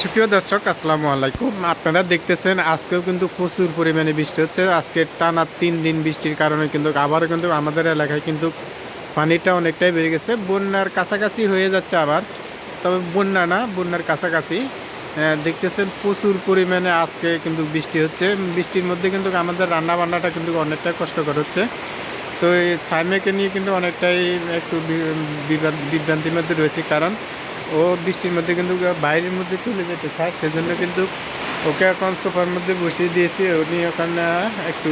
সুপ্রিয় দর্শক, আসসালামু আলাইকুম। আপনারা দেখতেছেন, আজকেও কিন্তু প্রচুর পরিমাণে বৃষ্টি হচ্ছে। আজকে টানা তিন দিন বৃষ্টির কারণে কিন্তু, আবারও কিন্তু আমাদের এলাকায় কিন্তু পানিটা অনেকটাই বেড়ে গেছে। বন্যার কাছাকাছি হয়ে যাচ্ছে আবার, তবে বন্যা না, বন্যার কাছাকাছি। দেখতেছেন, প্রচুর পরিমাণে আজকে কিন্তু বৃষ্টি হচ্ছে। বৃষ্টির মধ্যে কিন্তু আমাদের রান্না বান্নাটা কিন্তু অনেকটাই কষ্টকর হচ্ছে। তো এই সাইমেকে নিয়ে কিন্তু অনেকটাই একটু বিভ্রান্তির মধ্যে রয়েছে কারণ ও বৃষ্টির মধ্যে কিন্তু বাইরের মধ্যে চলে যেতে চায়। সেজন্য কিন্তু ওকে এখন সোফার মধ্যে বসিয়ে দিয়েছি। উনি ওখানে একটু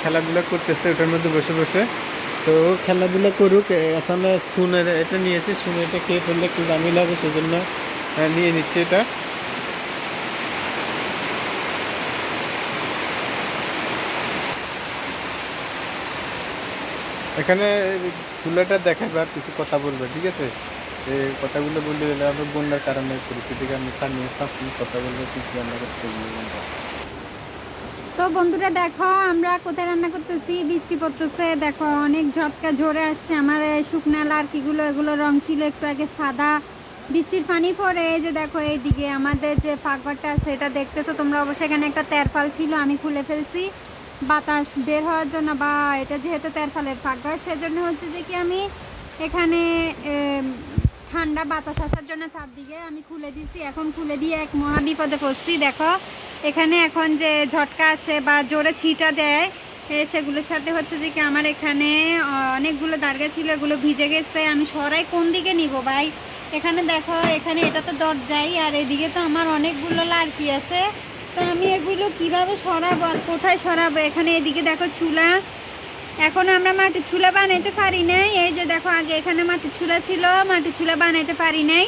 খেলাধুলা করতেছে ওটার মধ্যে বসে বসে। তো খেলাধুলা করুক এখন শুনে এটা নিয়েছে। এটা খেয়ে ফেললে একটু জামিল হবে সেজন্য নিয়ে নিচ্ছে এটা। এখানে চুলাটা দেখাবে কিছু কথা বলবে, ঠিক আছে? কথাগুলো বললে গেলে আমরা বন্যার কারণে পরিস্থিতিকে আমি সামনে থাকি কথা বলব রান্না করতে। তো বন্ধুরা দেখো, আমরা কোথায় রান্না করতেছি? বৃষ্টি পড়তেছে, দেখো অনেক ঝটকা ঝরে আসছে আমার শুকনা লার্কিগুলো, এগুলো রং ছিল একটু আগে সাদা। বৃষ্টির পানি পড়ে, এই যে দেখো এইদিকে আমাদের যে ফাঁকঘরটা আছে, এটা দেখতেছো তোমরা? অবশ্যই এখানে একটা তেরফাল ছিল, আমি খুলে ফেলছি। বাতাস বের হওয়ার জন্য, বা এটা যেহেতু তেরফালের ফাঁকঘর, সেজন্য হচ্ছে যে কি আমি এখানে ঠান্ডা বাতাস আসার জন্য চারদিকে আমি খুলে দিচ্ছি এখন খুলে দিয়ে এক মহা বিপদে পড়ছি, দেখো। এখানে এখন যে ঝটকা আসে বা জোরে ছিটা দেয় সেগুলোর সাথে হচ্ছে যে কি আমার এখানে অনেকগুলো দার্গা ছিল, এগুলো ভিজে গেছে। আমি সরাই কোন দিকে নিব ভাই? এখানে দেখো, এখানে এটা তো দরজাই, আর এদিকে তো আমার অনেকগুলো লাড়কি আছে। তো আমি এগুলো কীভাবে সরাবো আর কোথায় সরাবো? এখানে এদিকে দেখো চুলা এখন আমরা মাটির চুলা বানাইতে পারি নাই। এই যে দেখো, আগে এখানে মাটির চুলা ছিল মাটির চুলা বানাইতে পারি নাই।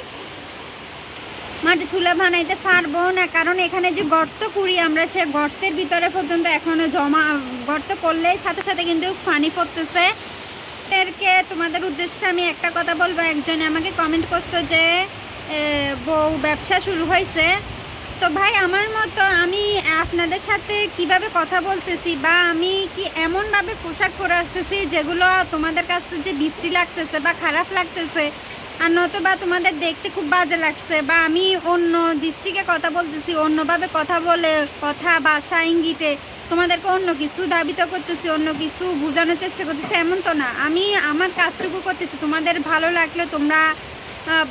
মাটি চুলা বানাইতে পারব না, কারণ এখানে যে গর্ত করি আমরা সে গর্তের ভিতরে পর্যন্ত এখনও জমা, গর্ত করলে সাথে সাথে কিন্তু পানি পড়তেছে। এরকে তোমাদের উদ্দেশ্যে আমি একটা কথা বলব, একজনে আমাকে কমেন্ট করতো যে বউ ব্যবসা শুরু হয়েছে। তো ভাই, আমার মতো আমি আপনাদের সাথে কীভাবে কথা বলতেছি বা আমি কি এমনভাবে পোশাক পরে আসতেছি যেগুলো তোমাদের কাছে যে বিশ্রী লাগতেছে বা খারাপ লাগতেছে আর নতুবা তোমাদের দেখতে খুব বাজে লাগছে বা আমি অন্য দৃষ্টিকে কথা বলতেছি, অন্যভাবে কথা বলে কথা ভাষা ইঙ্গিতে তোমাদেরকে অন্য কিছু দাবিত করতেছি, অন্য কিছু বোঝানোর চেষ্টা করতেছি, এমন তো না। আমি আমার কাজটুকু করতেছি, তোমাদের ভালো লাগলে তোমরা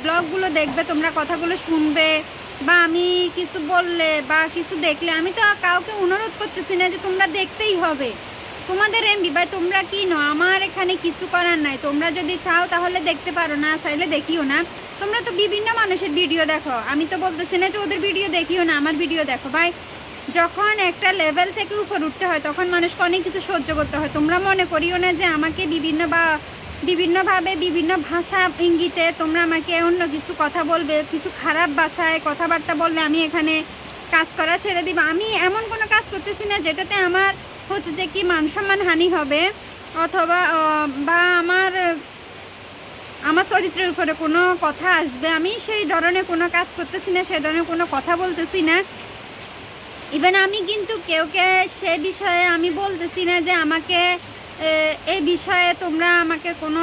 ব্লগগুলো দেখবে, তোমরা কথাগুলো শুনবে। বা আমি কিছু বললে বা কিছু দেখলে, আমি তো কাউকে অনুরোধ করতেছি না যে তোমরা দেখতেই হবে। তোমাদের এমবি ভাই, তোমরা কি নো আমার এখানে কিছু করার নাই। তোমরা যদি চাও তাহলে দেখতে পারো না, চাইলে দেখিও না। তোমরা তো বিভিন্ন মানুষের ভিডিও দেখো। আমি তো বলতেছি না যে ওদের ভিডিও দেখিও না, আমার ভিডিও দেখো। ভাই, যখন একটা লেভেল থেকে উপর উঠতে হয়, তখন মানুষকে অনেক কিছু সহ্য করতে হয়। তোমরা মনে করিও না যে আমাকে বিভিন্ন বা বিভিন্নভাবে বিভিন্ন ভাষা ইঙ্গিতে তোমরা আমাকে অন্য কিছু কথা বলবে, কিছু খারাপ ভাষায় কথাবার্তা বললে আমি এখানে কাজ করা ছেড়ে দিব। আমি এমন কোনো কাজ করতেছি না যেটাতে আমার হচ্ছে যে কি মান সম্মান হানি হবে অথবা বা আমার আমার চরিত্রের উপরে কোনো কথা আসবে। আমি সেই ধরনের কোনো কাজ করতেছি না, সেই ধরনের কোনো কথা বলতেছি না। ইভেন আমি কিন্তু কেউকে সে বিষয়ে আমি বলতেছি না যে আমাকে এই বিষয়ে তোমরা আমাকে কোনো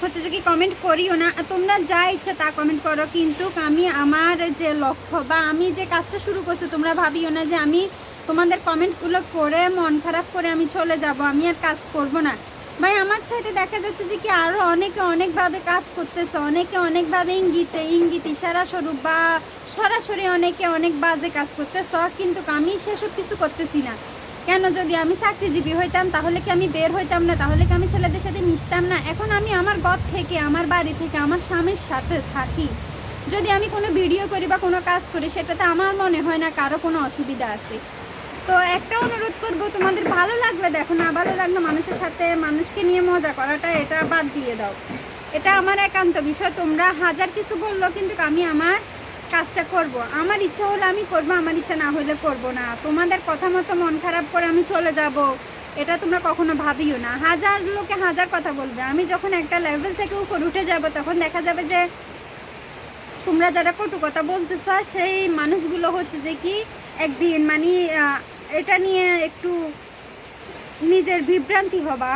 হচ্ছে যে কি কমেন্ট করিও না। তোমরা যা ইচ্ছা তা কমেন্ট করো, কিন্তু আমি আমার যে লক্ষ্য বা আমি যে কাজটা শুরু করছি, তোমরা ভাবিও না যে আমি তোমাদের কমেন্টগুলো পড়ে মন খারাপ করে আমি চলে যাব, আমি আর কাজ করব না। ভাই, আমার সাথে দেখা যাচ্ছে যে কি আরও অনেকে অনেকভাবে কাজ করতেছে, অনেকে অনেকভাবে ইঙ্গিতে, ইঙ্গিত, ইশারা বা সরাসরি অনেকে অনেক বাজে কাজ করতেছ, কিন্তু আমি সেসব কিছু করতেছি না। কেন যদি আমি চাকরিজীবী হইতাম, তাহলে কি আমি বের হইতাম না? তাহলে কি আমি ছেলেদের সাথে মিশতাম না? এখন আমি আমার ঘর থেকে, আমার বাড়ি থেকে, আমার স্বামীর সাথে থাকি। যদি আমি কোনো ভিডিও করি বা কোনো কাজ করি, সেটাতে আমার মনে হয় না কারও কোনো অসুবিধা আছে। তো একটা অনুরোধ করব, তোমাদের ভালো লাগবে দেখো না, ভালো লাগলে মানুষের সাথে মানুষকে নিয়ে মজা করাটা, এটা বাদ দিয়ে দাও। এটা আমার একান্ত বিষয়, তোমরা হাজার কিছু বলল, কিন্তু আমি আমার কাজটা করব। আমার ইচ্ছা হলে আমি করব, আমার ইচ্ছা না হলে করব না। তোমাদের কথা মতো মন খারাপ করে আমি চলে যাব। এটা তোমরা কখনো ভাবিও না। হাজার লোকে হাজার কথা বলবে। আমি যখন একটা লেভেল থেকে উপর উঠে যাব, তখন দেখা যাবে যে তোমরা যারা কটু কথা বলতেছ, সেই মানুষগুলো হচ্ছে যে কি একদিন মানে এটা নিয়ে একটু নিজের বিভ্রান্তি হবা।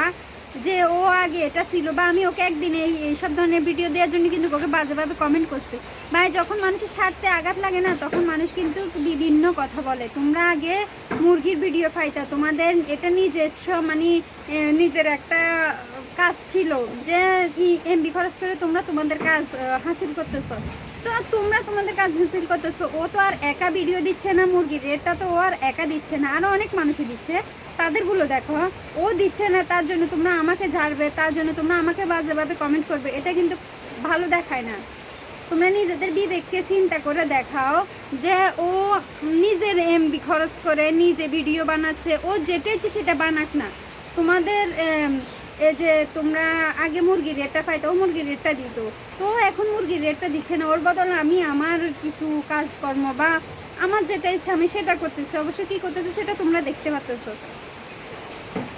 যে ও আগে এটা ছিল বা আমি ওকে একদিন এই এইসব ধরনের ভিডিও দেওয়ার জন্য কিন্তু ওকে বাজেভাবে কমেন্ট করছে। ভাই, যখন মানুষের স্বার্থে আঘাত লাগে না, তখন মানুষ কিন্তু বিভিন্ন কথা বলে। তোমরা আগে মুরগির ভিডিও পাইতা। তোমাদের এটা নিজস্ব মানে নিজের একটা কাজ ছিল যে এমবি খরচ করে তোমরা তোমাদের কাজ হাসিল করতেছো। তো তোমরা তোমাদের কাজ হাসিল করতেছো। ও তো আর একা ভিডিও দিচ্ছে না মুরগির। রেটটা তো ও আর একা দিচ্ছে না। আরও অনেক মানুষই দিচ্ছে। তাদেরগুলো দেখো, ও দিচ্ছে না, তার জন্য তোমরা আমাকে ঝাড়বে, তার জন্য তোমরা আমাকে বাজেভাবে কমেন্ট করবে। এটা কিন্তু ভালো দেখায় না। তোমরা নিজেদের বিবেককে চিন্তা করে দেখাও যে ও নিজের এমবি খরচ করে নিজে ভিডিও বানাচ্ছে। ও যেটা ইচ্ছে সেটা বানাক না। তোমাদের এই যে তোমরা আগে মুরগির রেটটা পাইতো, ও মুরগির রেটটা দিত। তো এখন মুরগির রেটটা দিচ্ছে না। ওর বদলে আমি আমার কিছু কাজকর্ম বা আমার যেটা ইচ্ছা আমি সেটা করতেছি। অবশ্য কি করতেছি সেটা তোমরা দেখতে পাচ্তেছো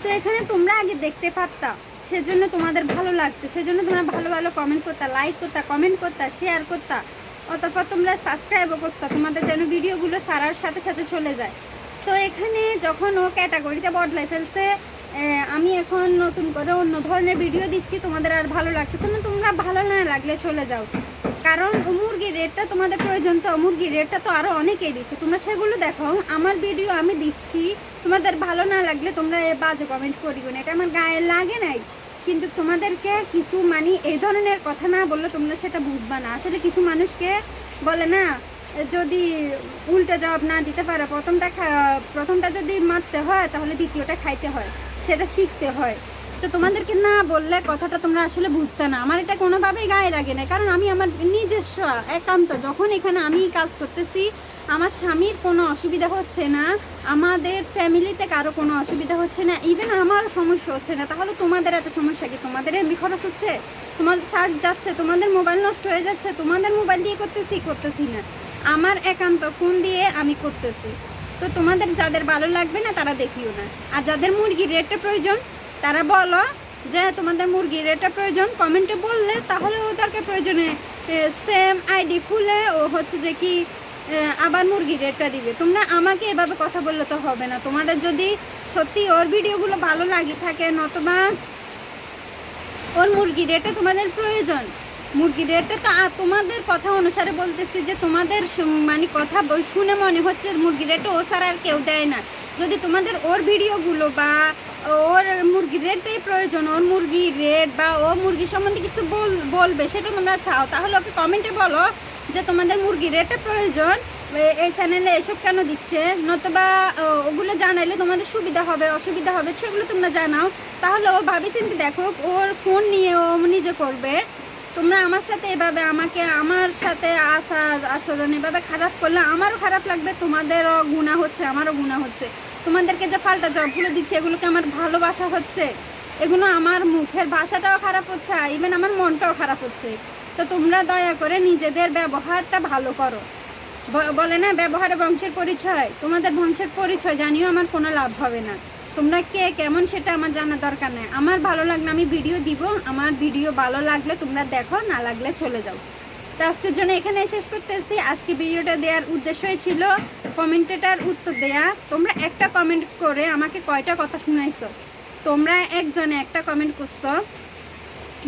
তো এখানে তোমরা আগে দেখতে পারতা। সেজন্য তোমাদের ভালো লাগতো। সেজন্য তোমরা ভালো ভালো কমেন্ট করতা লাইক করতা কমেন্ট করতা শেয়ার করতা। অতঃপর তোমরা সাবস্ক্রাইবও করতা। তোমাদের যেন ভিডিওগুলো সারার সাথে সাথে চলে যায়। তো এখানে যখন ও ক্যাটাগরিতে বদলাই ফেলছে আমি এখন নতুন করে অন্য ধরনের ভিডিও দিচ্ছি, তোমাদের আর ভালো লাগতেছে না? তোমরা ভালো না লাগলে চলে যাও। কারণ মুরগির রেটটা তোমাদের প্রয়োজন তো, মুরগির রেটটা তো আরও অনেকেই দিচ্ছে। তোমরা সেগুলো দেখো, আমার ভিডিও আমি দিচ্ছি। তোমাদের ভালো না লাগলে তোমরা এ বাজে কমেন্ট করিও না, এটা আমার গায়ে লাগে নাই। কিন্তু তোমাদেরকে কিছু মানে এই ধরনের কথা না বললে তোমরা সেটা বুঝবা না। আসলে কিছু মানুষকে বলে না, যদি উল্টা জবাব না দিতে পারে, প্রথমটা প্রথমটা যদি মারতে হয়, তাহলে দ্বিতীয়টা খাইতে হয়। সেটা শিখতে হয়। তো তোমাদেরকে না বললে কথাটা তোমরা আসলে বুঝতে না। আমার এটা কোনোভাবেই গায়ে লাগে না। কারণ আমি আমার নিজস্ব একান্ত, যখন এখানে আমি কাজ করতেছি, আমার স্বামীর কোনো অসুবিধা হচ্ছে না, আমাদের ফ্যামিলিতে কারও কোনো অসুবিধা হচ্ছে না ইভেন আমার সমস্যা হচ্ছে না। তাহলে তোমাদের এত সমস্যা কি? তোমাদের এমবি খরচ হচ্ছে? তোমাদের সার্চ যাচ্ছে, তোমাদের মোবাইল নষ্ট হয়ে যাচ্ছে, তোমাদের মোবাইল দিয়ে করতেছি করতেছি না। আমার একান্ত ফোন দিয়ে আমি করতেছি। তো তোমাদের যাদের ভালো লাগবে না, তারা দেখিও না। আর যাদের মুরগির রেটটা প্রয়োজন, তারা বলো যে তোমাদের মুরগির রেটটা প্রয়োজন। কমেন্টে বললে তাহলে ওদেরকে প্রয়োজনে সেম আইডি খুলে ও হচ্ছে যে কি আবার মুরগির রেটটা দিবে। তোমরা আমাকে এভাবে কথা বললে তো হবে না। তোমাদের যদি সত্যি ওর ভিডিওগুলো ভালো লাগে থাকে, নতবা ওর মুরগি রেটে তোমাদের প্রয়োজন মুরগি রেটে তো তোমাদের কথা অনুসারে বলতেছি যে তোমাদের মানে কথা শুনে মনে হচ্ছে মুরগি রেটে ও ছাড়া আর কেউ দেয় না। যদি তোমাদের ওর ভিডিওগুলো বা ওর মুরগির রেটটাই প্রয়োজন, ওর মুরগির রেট বা ও মুরগি সম্বন্ধে কিছু বল- বলবে, সেটা তোমরা চাও, তাহলে ওকে কমেন্টে বলো যে তোমাদের মুরগির রেটটা প্রয়োজন এই চ্যানেলে এসব কেন দিচ্ছে? নতুবা ওগুলো জানাইলে তোমাদের সুবিধা হবে, অসুবিধা হবে, সেগুলো তোমরা জানাও। তাহলে ও ভাবি চিন্তে দেখো, ওর ফোন নিয়ে ও নিজে করবে। তোমরা আমার সাথে এভাবে আমাকে, আমার সাথে আচার আচরণ এভাবে খারাপ করলে আমারও খারাপ লাগবে, তোমাদেরও গুণা হচ্ছে, আমারও গুণা হচ্ছে। তোমাদেরকে যে পাল্টা জবগুলো দিচ্ছে, এগুলোকে আমার ভালোবাসা হচ্ছে। এগুলো আমার মুখের ভাষাটাও খারাপ হচ্ছে ইভেন আমার মনটাও খারাপ হচ্ছে। তো তোমরা দয়া করে নিজেদের ব্যবহারটা ভালো করো। বলে না, ব্যবহারে বংশের পরিচয়। তোমাদের বংশের পরিচয়, জানিও আমার কোনো লাভ হবে না। তোমরা কে? কেমন সেটা আমার জানার দরকার নেই। আমার ভালো লাগলে আমি ভিডিও দিব। আমার ভিডিও ভালো লাগলে তোমরা দেখো, না লাগলে চলে যাও। তো আজকের জন্য এখানে শেষ করতেছি। আজকে ভিডিওটা দেওয়ার উদ্দেশ্যই ছিল কমেন্টেটার উত্তর দেয়া। তোমরা একটা কমেন্ট করে আমাকে কয়টা কথা শুনাইছো? তোমরা একজনে একটা কমেন্ট করছ।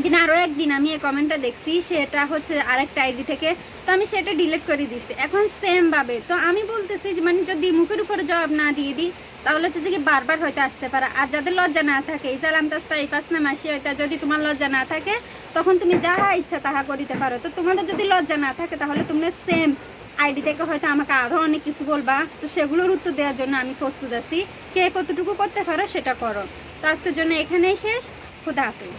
দিন আরও একদিন আমি এই কমেন্টটা দেখছি। সেটা হচ্ছে আরেকটা আইডি থেকে তো আমি সেটা ডিলিট করে দিচ্ছি এখন সেম ভাবে। তো আমি বলতেছি মানে যদি মুখের উপরে জবাব না দিয়ে দিই, তাহলে হচ্ছে যে বারবার হয়তো আসতে পারে। আর যাদের লজ্জা না থাকে ইসালাম তাস্তা ইফাস না মাসি হয়তো যদি তোমার লজ্জা না থাকে, তখন তুমি যাহা ইচ্ছা তাহা করিতে পারো। তো তোমাদের যদি লজ্জা না থাকে, তাহলে তোমরা সেম আইডি থেকে হয়তো আমাকে আরও অনেক কিছু বলবা। তো সেগুলোর উত্তর দেওয়ার জন্য আমি প্রস্তুত আছি। কে কতটুকু করতে পারো, সেটা করো। তো আজকের জন্য এখানেই শেষ। খুদা হাফিজ।